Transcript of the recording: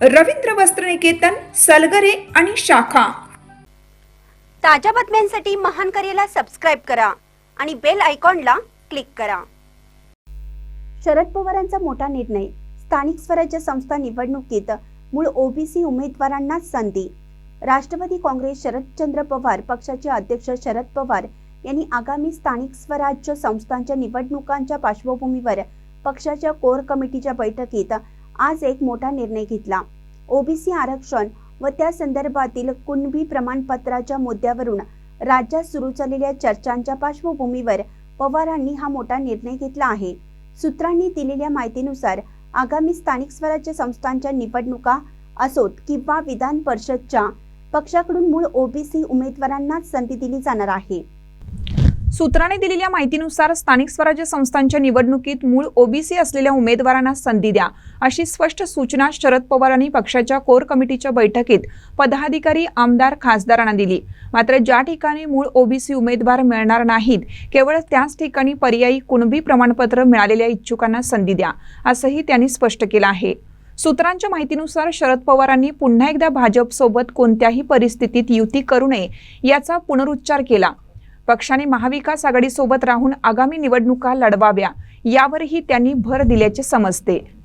रवींद्र वस्त्रनिकेतन सलगरे आणि शाखा. ताज्या बातम्यांसाठी महान करेला सबस्क्राईब करा आणि बेल आयकॉनला क्लिक करा. शरद पवारांचा मोठा निर्णय. स्थानिक स्वराज्य संस्था निवडणुकीत मूळ ओबीसी उमेदवारांना संधी. राष्ट्रवादी काँग्रेस शरदचंद्र पवार पक्षाचे अध्यक्ष शरद पवार यांनी आगामी स्थानिक स्वराज्य संस्थांच्या निवडणुकांच्या पार्श्वभूमीवर पक्षाच्या कोर कमिटीच्या बैठकीत आज एक मोठा निर्णय घेतला. ओबीसी आरक्षण व त्या संदर्भातील कुणबी प्रमाणपत्राच्या मुद्द्यावरून राज्यात सुरू झालेल्या चर्चांच्या पार्श्वभूमीवर पवारांनी हा मोठा निर्णय घेतला आहे. सूत्रांनी दिलेल्या माहितीनुसार आगामी स्थानिक स्वराज्य संस्थांच्या निवडणुका असोत किंवा विधान परिषदच्या पक्षाकडून मूळ ओबीसी उमेदवारांनाच संधी दिली जाणार आहे. सूत्राने दिलेल्या माहितीनुसार स्थानिक स्वराज्य संस्थांच्या निवडणुकीत मूळ ओबीसी असलेल्या उमेदवारांना संधी द्या अशी स्पष्ट सूचना शरद पवारांनी पक्षाच्या कोर कमिटीच्या बैठकीत पदाधिकारी आमदार खासदारांना दिली. मात्र ज्या ठिकाणी मूळ ओबीसी उमेदवार मिळणार नाहीत केवळ त्याच ठिकाणी पर्यायी कुणबी प्रमाणपत्र मिळालेल्या इच्छुकांना संधी द्या असंही त्यांनी स्पष्ट केलं आहे. सूत्रांच्या माहितीनुसार शरद पवारांनी पुन्हा एकदा भाजपसोबत कोणत्याही परिस्थितीत युती करू नये याचा पुनरुच्चार केला. पक्षाने महाविकास आघाडीसोबत राहून आगामी निवडणुका लढवाव्या यावरही त्यांनी भर दिल्याचे समजते.